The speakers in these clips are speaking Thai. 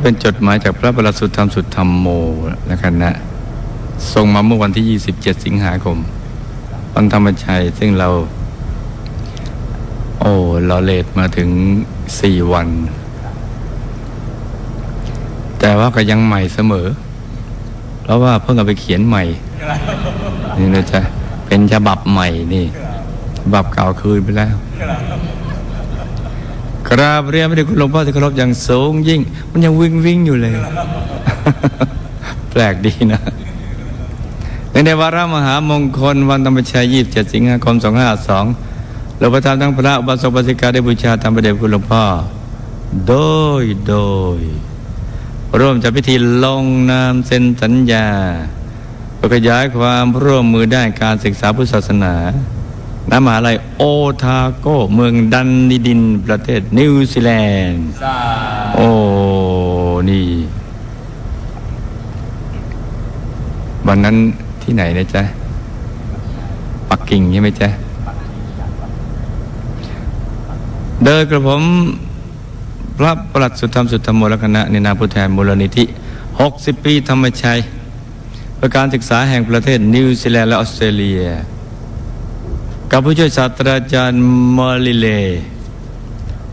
เป็นจดหมายจากพระประสุธรรมสุธรรมโมและคณะส่งมาเมื่อวันที่ 27 สิงหาคม วันธรรมชัย ซึ่งเรา โอ้เราเลทมาถึง 4 วัน แต่ว่าก็ยังใหม่เสมอ เพราะว่าเพิ่งเอาไปเขียนใหม่ นี่นะจ๊ะ เป็นฉบับใหม่นี่ฉบับเก่าคืนไปแล้ว กราบเรียนพระเดชคุณหลวงพ่อที่เคารพอย่างสูงยิ่ง มันยังวิ่งวิ่งอยู่เลย แปลกดีนะในในวาระมหามงคลวันธรรมชัย27สิงหาคม2552เราประทานทั้งพระอุบาสกบาสิกาได้บูชาตามประเดชคุณหลวงพ่อ โดยโดย ร่วมจัดพิธีลงนามเซ็นสัญญาเพื่อขยายความร่วมมือด้านการศึกษาพุทธศาสนา ณมหาลัยโอทาโก เมืองดันนิดิน ประเทศนิวซีแลนด์ โอ้ นี่ วันนั้นที่ไหนนะจ๊ะ ปักกิ่งใช่ไหมจ๊ะ เดินกระผมพระประหลัดสุธรรมสุธรรมโมลคณะในนามผู้แทนมูลนิธิ 60 ปีธรรมชัยเพื่อการศึกษาแห่งประเทศนิวซีแลนด์และออสเตรเลีย กับผู้ช่วยศาสตราจารย์มอริเล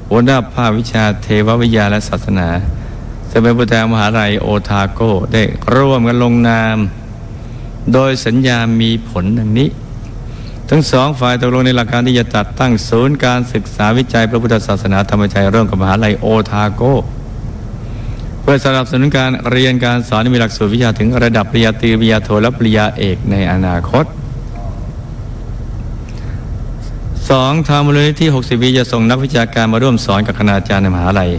หัวหน้าภาควิชาเทววิทยาและศาสนาซึ่งเป็นผู้แทนมหาลัยโอทาโกได้ร่วมกันลงนาม โดยสัญญามีผลดังนี้ ทั้งสองฝ่ายตกลงในหลักการที่จะจัดตั้งศูนย์การศึกษาวิจัยพระพุทธศาสนาธรรมชัยร่วมกับมหาลัยโอทาโกเพื่อสนับสนุนการเรียนการสอนที่มีหลักสูตรวิชาถึงระดับปริญญาตรีปริญญาโทและปริญญาเอกในอนาคต สองทางมูลนิธิ60ปีจะส่งนักวิชาการมาร่วมสอนกับคณาจารย์ในมหาลัย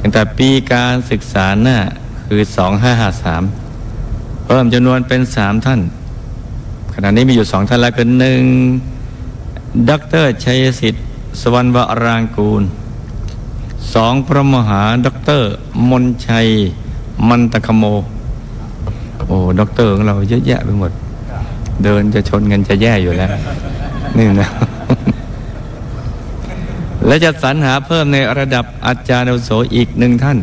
ตั้งแต่ปีการศึกษาหน้าคือ 2553 เพิ่มจำนวนเป็น 3 ท่าน ขณะนี้มีอยู่สองท่านแล้วคือหนึ่งดอกเตอรชัยสิทธิ์ สวรรณวรางกูลสองพระมหาดอกเตอรมนชัย มันตะคโม โอ้ด็อกเตอร์ของเราเยอะแยะไปหมด เดินจะชนกันจะแย่อยู่แล้ว นี่นะ และจะสรรหาเพิ่มในระดับอาจารย์อาวุโสอีกหนึ่งท่าน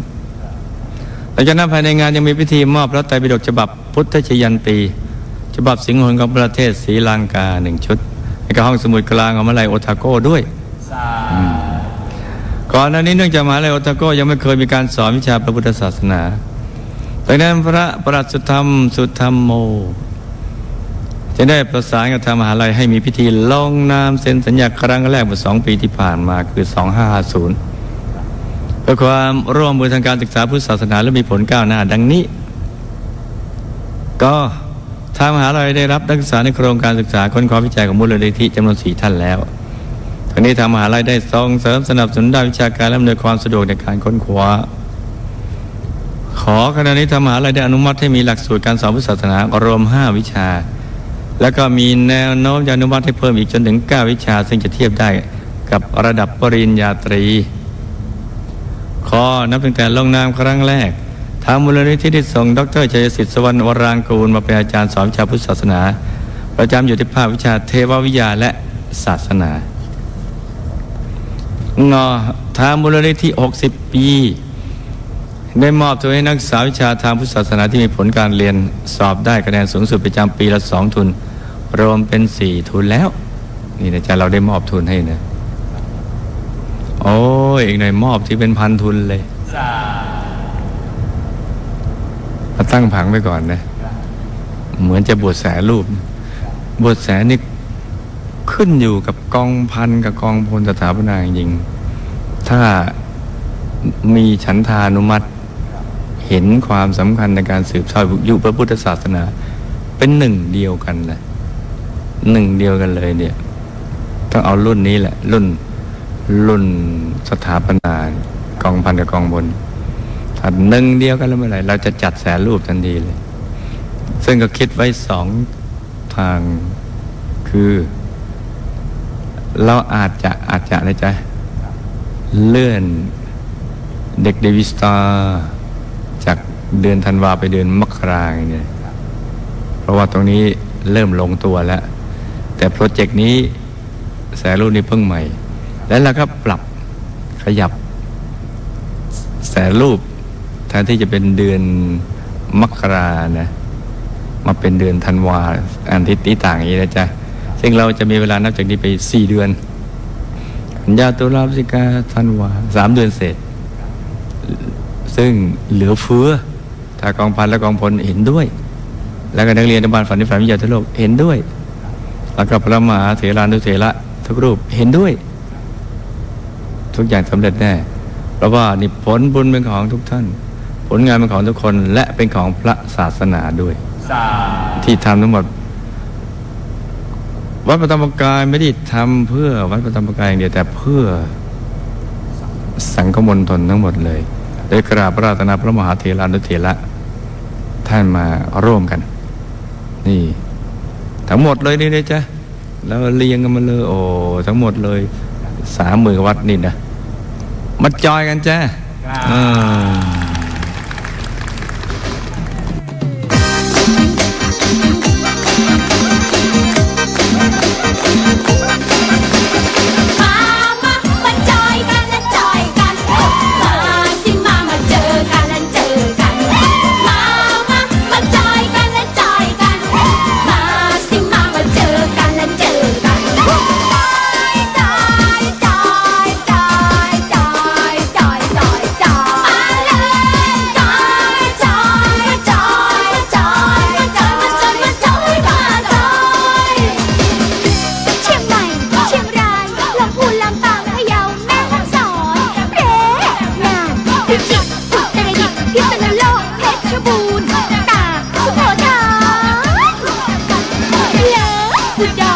หลังจากนั้นภายในงานยังมีพิธีมอบพระไตรปิฎกฉบับพุทธชยันตี ฉบับสิงห์หนของประเทศศรีลังกาหนึ่งชุดในกับห้องสมุดกลางของมหาลัยโอทาโก้ด้วยอืมก่อนหน้านี้เนื่องจากมหาลัยโอทาโก้ยังไม่เคยมีการสอนวิชาพระพุทธศาสนาดังนั้นพระประหลัดสุธรรมสุธรรมโม จะได้ประสานกับทางมหาลัยให้มีพิธีลงนามเซ็นสัญญาครั้งแรกเมื่อสองปีที่ผ่านมาคือ 2550เพื่อความร่วมมือทางการศึกษาพุทธศาสนาและมีผลก้าวหน้าดังนี้ ก็ทางมหาลัยได้รับนักศึกษาในโครงการศึกษาค้นคว้าวิจัยของมูลนิธิจำนวนสี่ท่านแล้วทั้งนี้ทางมหาลัยได้ส่งเสริมสนับสนุนด้านวิชาการและอำนวยความสะดวกในการค้นคว้าขอขณะนี้ทางมหาลัยได้อนุมัติให้มีหลักสูตรการสอนพุทธศาสนารวม 5 วิชา แล้วก็มีแนวโน้มจะอนุมัติให้เพิ่มอีกจนถึง 9 วิชา ซึ่งจะเทียบได้กับระดับปริญญาตรีขอนับตั้งแต่ลงนามครั้งแรก ทางมูลนิธิได้ส่งดรชัยสิทธิ์สวรรณวรางกูลมาเป็นอาจารย์สอนวิชาพุทธศาสนา ประจำอยู่ที่ภาควิชาเทววิทยาและศาสนางอทางมูลนิธิ 60 ปี ได้มอบตัวให้นักศึกษาวิชาทางพุทธศาสนาที่มีผลการเรียนสอบได้คะแนนสูงสุดประจำปีละสองทุน รวมเป็นสี่ทุนแล้ว นี่นะจ๊ะเราได้มอบทุนให้นะโอ้ยอีกหน่อยมอบที่เป็นพันทุนเลยมาตั้งผังไว้ก่อนนะ เหมือนจะบวชแสรูป บวชแสนี่ขึ้นอยู่กับกองพันกับกองพลสถาปนาจริงถ้ามีฉันทานุมัติ เห็นความสำคัญในการสืบทอดยุคพระพุทธศาสนา เป็นหนึ่งเดียวกันนะหนึ่งเดียวกันเลยเนี่ย ต้องเอารุ่นนี้แหละ รุ่นรุ่นสถาปนากองพันกับกองบนถ้าหนึ่งเดียวกันแล้วเมื่อไหร่เราจะจัดแสนรูปทันทีเลย ซึ่งก็คิดไว้สองทางคือ เราอาจจะอาจจะนะจ๊ะเลื่อนเด็กเดวิสตา เดือนธันวาไปเดือนมกราเนี่ยเพราะว่าตรงนี้เริ่มลงตัวแล้ว แต่โปรเจกต์นี้แสนรูปนี้เพิ่งใหม่ แล้วเราก็ปรับขยับ แสนรูปททนที่จะเป็นเดือนมกรานะมาเป็นเดือนธันวาอันทิศนี้ต่างอย่างนี้นะจ๊ะซึ่งเราจะมีเวลานับจากนี้ไปสี่เดือนกันยาตุลาพฤศจิกาธันวาสามเดือนเสร็จ ซึ่งเหลือเฟือ ถ้ากองพันและกองพลเห็นด้วย แล้วก็นักเรียนในบ้านฝันในฝันวิทยาทั่วโลกเห็นด้วย แล้วก็พระมหาเถรานุเถระทุกรูปเห็นด้วย ทุกอย่างสำเร็จแน่ เพราะว่านี่ผลบุญเป็นของทุกท่าน ผลงานเป็นของทุกคนและเป็นของพระศาสนาด้วยสาที่ทำทั้งหมดวัดพระธรรมกายไม่ได้ทำเพื่อวัดพระธรรมกายอย่างเดียวแต่เพื่อสังฆมณฑลทั้งหมดเลยโดยกราบพระราตนาพระมหาเถรานุเถระ ท่านมาร่วมกัน นี่ ทั้งหมดเลยนี่นะจ๊ะแล้วเรียงกันมาเลย โอ้ทั้งหมดเลยสามหมื่นวัดนี่นะมาจอยกันจ้าา We y'all.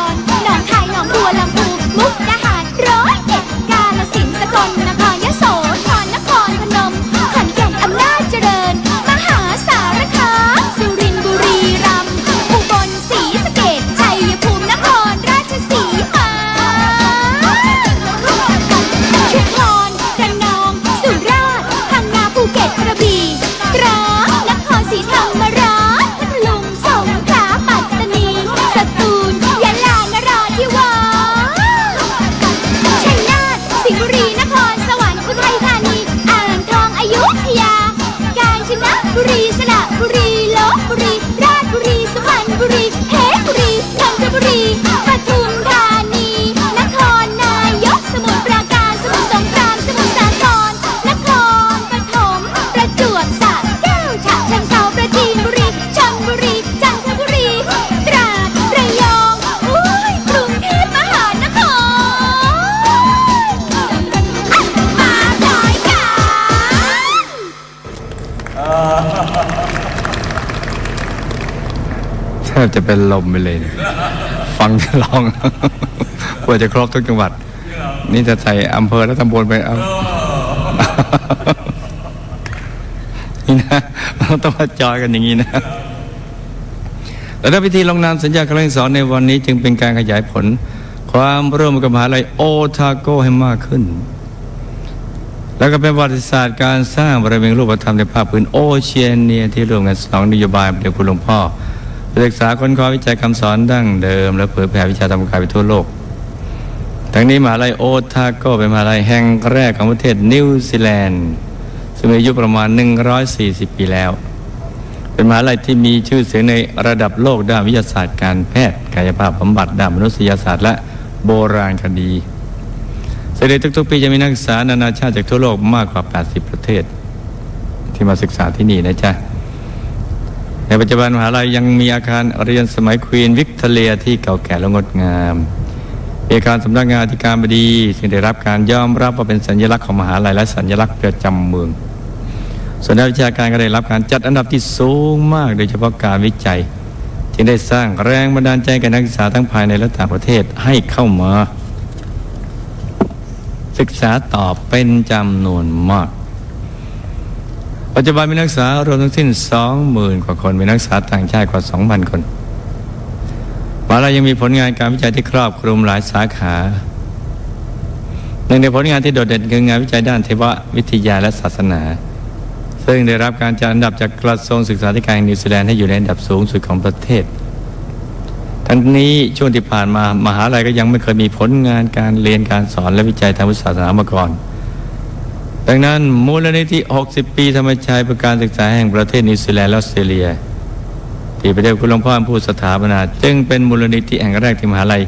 บจะเป็นลมไปเลย ฟังจะร้องกว่าจะครบทุกจังหวัด นี่จะใส่อำเภอและตำบลไปเอานี่นะเราต้องมาจอยกันอย่างนี้นะและพิธีลงนามสัญญาการเรียนสอนในวันนี้ จึงเป็นการขยายผล ความร่วมมือกับมหาลัยโอทาโกให้มากขึ้น แล้วก็เป็นประวัติศาสตร์การสร้างบริเวณรูปธรรมในภาคพื้นโอเชียเนียที่รวมกันสองนโยบายเดียวคุณหลวงพ่อ ศึกษาค้นคว้าวิจัยคำสอนดั้งเดิม และเผยแผ่วิชาธรรมกายไปทั่วโลก ทั้งนี้มหาลัยโอทาโกเป็นมหาลัยแห่งแรกของประเทศนิวซีแลนด์ซึ่งมีอายุประมาณ 140 ปีแล้ว เป็นมหาลัยที่มีชื่อเสียงในระดับโลกด้านวิทยาศาสตร์การแพทย์กายภาพบำบัดด้านมนุษยศาสตร์และโบราณคดีซึ่งในทุกๆปีจะมีนักศึกษานานาชาติจากทั่วโลกมากกว่า 80 ประเทศ ที่มาศึกษาที่นี่นะจ๊ะ ในปัจจุบันมหาลัยยังมีอาคารเรียนสมัยควีนวิกตอเรียที่เก่าแก่และงดงามมีอาคารสำนักงานอธิการบดีซึ่งได้รับการยอมรับว่าเป็นสัญลักษณ์ของมหาลัยและสัญลักษณ์ประจำเมืองส่วนด้านวิชาการก็ได้รับการจัดอันดับที่สูงมาก โดยเฉพาะการวิจัยจึงได้สร้างแรงบันดาลใจแก่นักศึกษาทั้งภายในและต่างประเทศให้เข้ามา ศึกษาต่อเป็นจำนวนมาก ปัจจุบันมีนักศึกษารวมทั้งสิ้น20,000กว่าคน มีนักศึกษาต่างชาติกว่า2,000คนมหาลัยยังมีผลงานการวิจัยที่ครอบคลุมหลายสาขาหนึ่งในผลงานที่โดดเด่นคืองานวิจัยด้านเทววิทยาและศาสนา ซึ่งได้รับการจัดอันดับจากกระทรวงศึกษาธิการนิวซีแลนด์ให้อยู่ในอันดับสูงสุดของประเทศ ทั้งนี้ช่วงที่ผ่านมามหาลัยก็ยังไม่เคยมีผลงานการเรียนการสอนและวิจัยทางวิทยาศาสนามาก่อน ดังนั้นมูลนิธิ 60 ปีธรรมชัยเพื่อการศึกษาแห่งประเทศนิวซีแลนด์และออสเตรเลีย ที่ประเทศคุณหลวงพ่อผู้สถาปนา จึงเป็นมูลนิธิแห่งแรกที่มหาลัย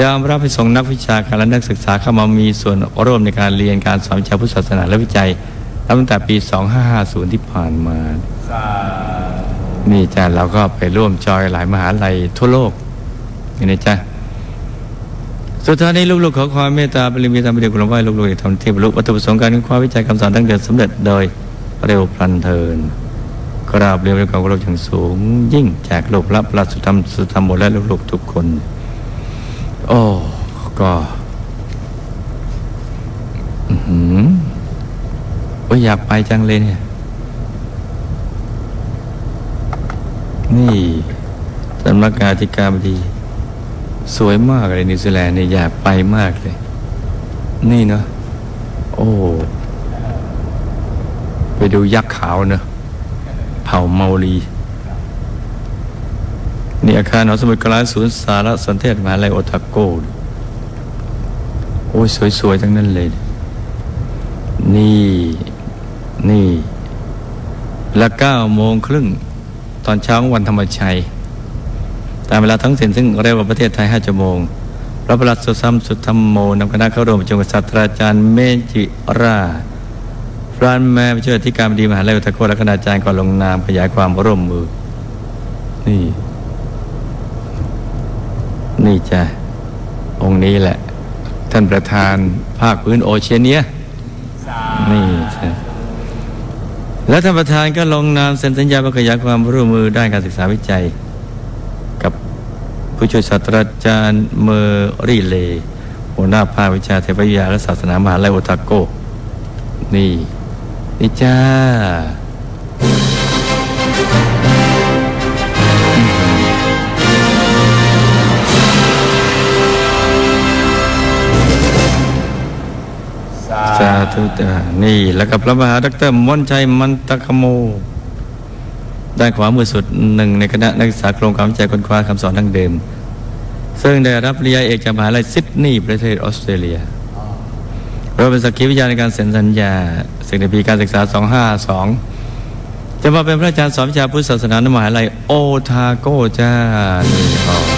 ยอมรับให้ส่งนักวิชาการและนักศึกษาเข้ามามีส่วนร่วมในการเรียนการสอนวิชาพุทธศาสนาและวิจัยตั้งแต่ปี 2550 ที่ผ่านมา นี่จ้ะเราก็ไปร่วมจอยหลายมหาลัยทั่วโลกนี่นะจ๊ะ สุดท้ายนี้ลูกๆขอความเมตตาปริมีธรรมเดียวคุณหลวงพ่อให้ลูกๆทำที่บรรลุวัตถุประสงค์การค้นคว้าวิจัยคำสอนทั้งเดือนสำเร็จโดยเร็วพลันเทินกราบเรียนด้วยความเคารพอย่างสูง ยิ่งจากลูกรับระสุธรรมสุธรรมหมดและลูกๆทุกคน โอ้ก็อือหือโอ้ยอยากไปจังเลยเนี่ย นี่สำนักงานธิการบดี สวยมากเลยนิวซีแลนด์เนี่ยอยากไปมากเลย นี่เนาะโอ้ไปดูยักษ์ขาวเนาะเผ่าเมาลีนี่อาคารหอสมุดกลางศูนย์สารสนเทศมหาลัยโอทาโก้โอ้ยสวยๆทั้งนั้นเลย นี่นี่และเก้าโมงครึ่ง ตอนเช้าของวันธรรมชัย ตามเวลาทั้งถิ่นซึ่งเร็วกว่าประเทศไทย 5 ชั่วโมง พระประหลัดสุซัมสุธรรมโมนำคณะเข้าร่วมประชุมกับศาสตราจารย์เมจิราฟรานแมร์ผู้ช่วยอธิการบดีมหาลัยอุตะโกและคณาจารย์ก่อนลงนามขยายความร่วมมือ นี่ นี่จ้ะองค์นี้แหละ ท่านประธานภาคพื้นโอเชียเนียนี่จ้ะและท่านประธานก็ลงนามเซ็นสัญญาขยายความร่วมมือด้านการศึกษาวิจัย ผู้ช่วยศาสตราจารย์เมอร์รีเลย์หัวหน้าภาควิชาเทพวิทยาและศาสนามหาลัยโอตาโก นี่ นี่จ้าสาธุจ้านี่ แล้วกับพระมหาดรมนชัยมันตะคโม ด้านขวามือสุดหนึ่งในคณะนักศึกษาโครงการวิจัยค้นคว้าคำสอนดั้งเดิม ซึ่งได้รับปริญญาเอกจากมหาลัยซิดนีย์ประเทศออสเตรเลียเราเป็นสักขีพยานในการเซ็นสัญญาสิ่งในปีการศึกษา 252 จะมาเป็นพระอาจารย์สอนวิชาพุทธศาสนาในมหาลัยโอทาโกจ้านี่อ๋อ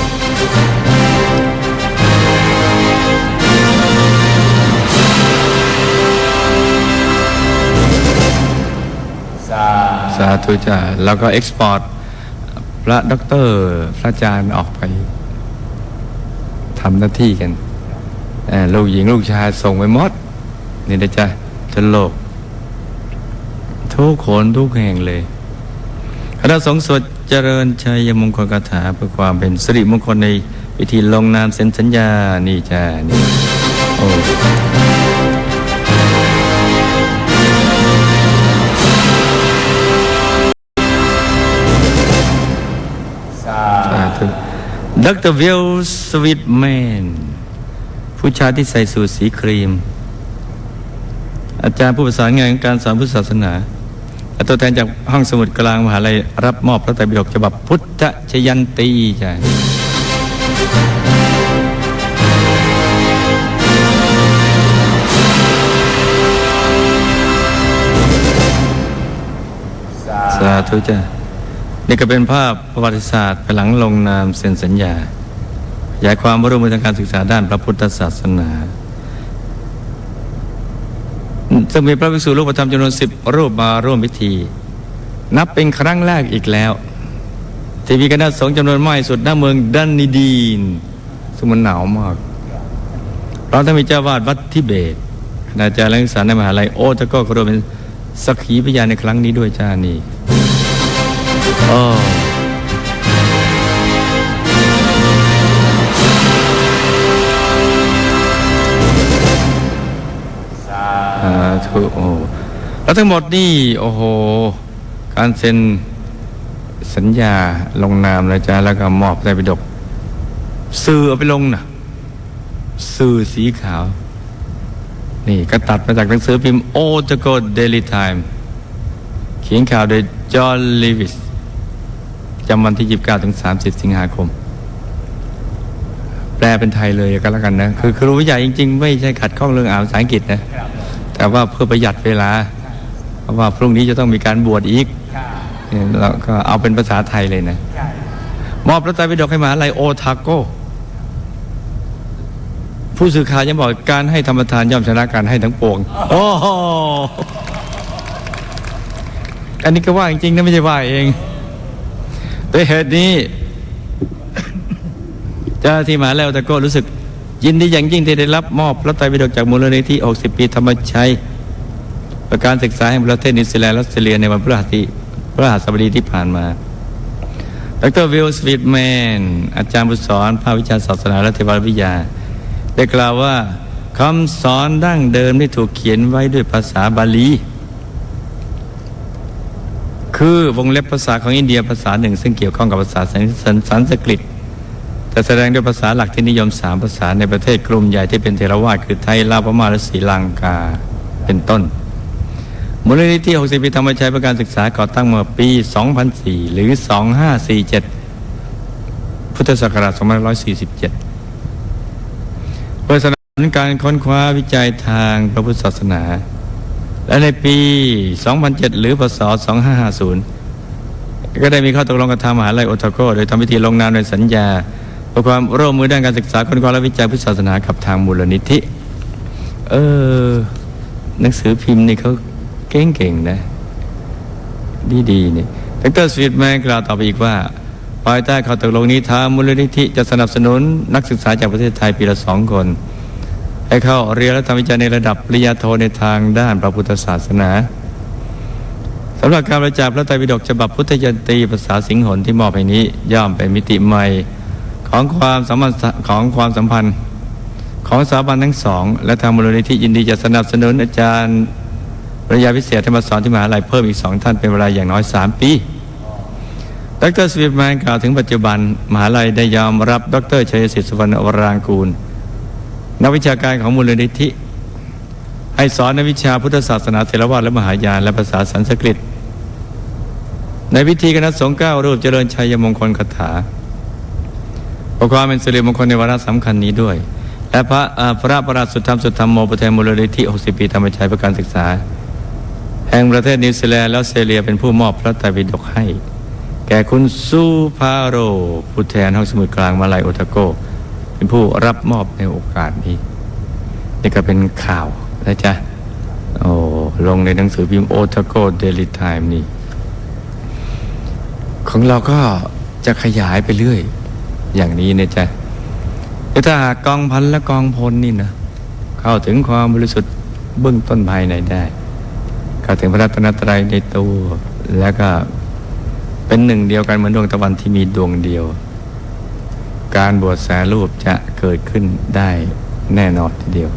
าธุจ้าแล้วก็เอ็กซ์พอร์ตพระด็อกเตอร์พระอาจารย์ออกไปทำหน้าที่กันลูกหญิงลูกชายส่งไปหมด นี่นะจ๊ะทั้งโลก ทุกคนทุกแห่งเลยคณะสงฆ์สวดเจริญชัยมงคลคาถาเพื่อความเป็นสิริมงคลในพิธีลงนามเซ็นสัญญา นี่จ้านี่โอ้ ดรวิลสวิตแมนผู้ชายที่ใส่สูทสีครีม อาจารย์ผู้ประสานงานการสอนพุทธศาสนาและตัวแทนจากห้องสมุดกลางมหาลัยรับมอบพระไตรปิฎกฉบับพุทธชยันตีจ้ะสาธุจ้ะ นี่ก็เป็นภาพประวัติศาสตร์ภายหลังลงนามเซ็นสัญญาขยายความร่วมมือทางการศึกษาด้านพระพุทธศาสนาซึ่งมีพระภิกษุรูปธรรมจำนวนสิบรูปมาร่วมพิธี นับเป็นครั้งแรกอีกแล้ว ที่มีคณะสงฆ์จำนวนมากที่สุดณเมืองดันนิดีนซึ่งมันหนาวมาก เราต้องมีเจ้าวาดวัดทิเบตคณาจารย์และนักศึกษาในมหาลัยโอตะก็รวมเป็นสักขีพยานในครั้งนี้ด้วยจ้านี่ อ้สาธุโอ้แล้วทั้งหมดนี่ โอ้โห การเซ็นสัญญาลงนามเลยจ้าแล้วก็มอบได้ไปดก สื่อเอาไปลงนะสื่อสีขาว นี่ก็ตัดมาจากหนังสือพิมพ์โอตโกเดลิไทม์เขียนข่าวโดยจอห์นลีวิส จำวันที่ 29 ถึง 30 สิงหาคม แปลเป็นไทยเลยก็แล้วกันนะ คือครูวิทยาจริง ๆ ไม่ใช่ขัดข้องเรื่องอ่านภาษาอังกฤษนะแต่แต่ว่าเพื่อประหยัดเวลา เพราะว่าพรุ่งนี้จะต้องมีการบวชอีกเนี่ยเราก็เอาเป็นภาษาไทยเลยนะ มอบพระไตรปิฎกให้มหาลัยโอทาโกผู้สื่อข่าวยังบอกการให้ธรรมทานย่อมชนะการให้ทั้งปวง โอ้โหอันนี้ก็ว่าจริงๆนะไม่ใช่ว่าเอง ด้วยเหตุนี้เจ้าที่มหาลัยโอทาโกรู้สึก ยินดีอย่างยิ่งที่ได้รับมอบพระไตรปิฎกจากมูลนิธิ60 ปีธรรมชัยประการศึกษาแห่งประเทศนิวซีแลนด์และออสเตรเลียในวันพฤหัสที่พฤหัสบดีที่ผ่านมาดรวิลสวีทแมน อาจารย์ผู้สอนภาควิชาศาสนาและเทววิทยา ได้กล่าวว่าคำสอนดั้งเดิมที่ถูกเขียนไว้ด้วยภาษาบาลี คือวงเล็บภาษาของอินเดียภาษาหนึ่ง ซึ่งเกี่ยวข้องกับภาษาสันสกฤตแต่แสดงด้วยภาษาหลักที่นิยมสามภาษาในประเทศกลุ่มใหญ่ที่เป็นเทรวาสคือไทยลาวพม่าและศรีลังกาเป็นต้นมูลนิธิ60 ปีธรรมชัยประการศึกษาก่อตั้งเมื่อปี 2004 หรือ 2547 พุทธศักราช2547เพื่อสนับสนุนการค้นคว้าวิจัยทางพระพุทธศาสนา และในปี 2007 หรือพศ 2550 ก็ได้มีข้อตกลงกับทางมหาลัยโอทาโกโดยทำพิธีลงนามในสัญญาเพื่อความร่วมมือด้านการศึกษาค้นคว้าและวิจัยพุทธศาสนากับทางมูลนิธิ เออ หนังสือพิมพ์นี่เขาเก่งๆนะ ดีๆนี่ดรสวีทแมนกล่าวต่อไปอีกว่าภายใต้ข้อตกลงนี้ทางมูลนิธิจะสนับสนุนนักศึกษาจากประเทศไทยปีละสองคน ให้เข้าเรียนและทำวิจัยในระดับปริญญาโทในทางด้านพระพุทธศาสนาสำหรับการประจาพระไตรปิฎกฉบับพุทธยันตีภาษาสิงหนที่มอบให้นี้ย่อมเป็นมิติใหม่ของความสัมพันธ์ของความสัมพันธ์ ของสถาบันทั้งสอง และทางมูลนิธิยินดีจะสนับสนุนอาจารย์ปริญญาพิเศษที่มสอนที่มหาลัยเพิ่มอีกสองท่านเป็นเวลาอย่างน้อยสามปีดรสวิทแมนกล่าวถึงปัจจุบัน มหาลัยได้ยอมรับดรชัยศิษฐ์สุวรรณวรางกูล นักวิชาการของมูลนิธิให้สอนในวิชาพุทธศาสนาเทรวาสและมหายานและภาษาสันสกฤต ในพิธีคณะสงฆ์เก้ารูปเจริญชัยมงคลคาถาเพื่อความเป็นสิริมงคลในวาระสำคัญนี้ด้วย และพระอ่าพระประหลัดสุธรรมสุธรรมโมประธานมูลนิธิ 60 ปีธรรมชัยประการศึกษา แห่งประเทศนิวซีแลนด์และออสเตรเลียเป็นผู้มอบพระไตรปิฎกให้ แก่คุณซูพาโรผู้แทนห้องสมุดกลางมาลายโอทาโก เป็นผู้รับมอบในโอกาสนี้ นี่ก็เป็นข่าวนะจ๊ะ โอ้ลงในหนังสือพิมพ์โอทาโกเดลิไทม์นี่ ของเราก็จะขยายไปเรื่อย อย่างนี้นะจ๊ะถ้าหากกองพันและกองพลนี่นะ เข้าถึงความบริสุทธิ์เบื้องต้นภายในได้ เข้าถึงพระรัตนตรัยในตัวแล้วก็เป็นหนึ่งเดียวกันเหมือนดวงตะวันที่มีดวงเดียว การบวชแสรูปจะเกิดขึ้นได้แน่นอนทีเดียว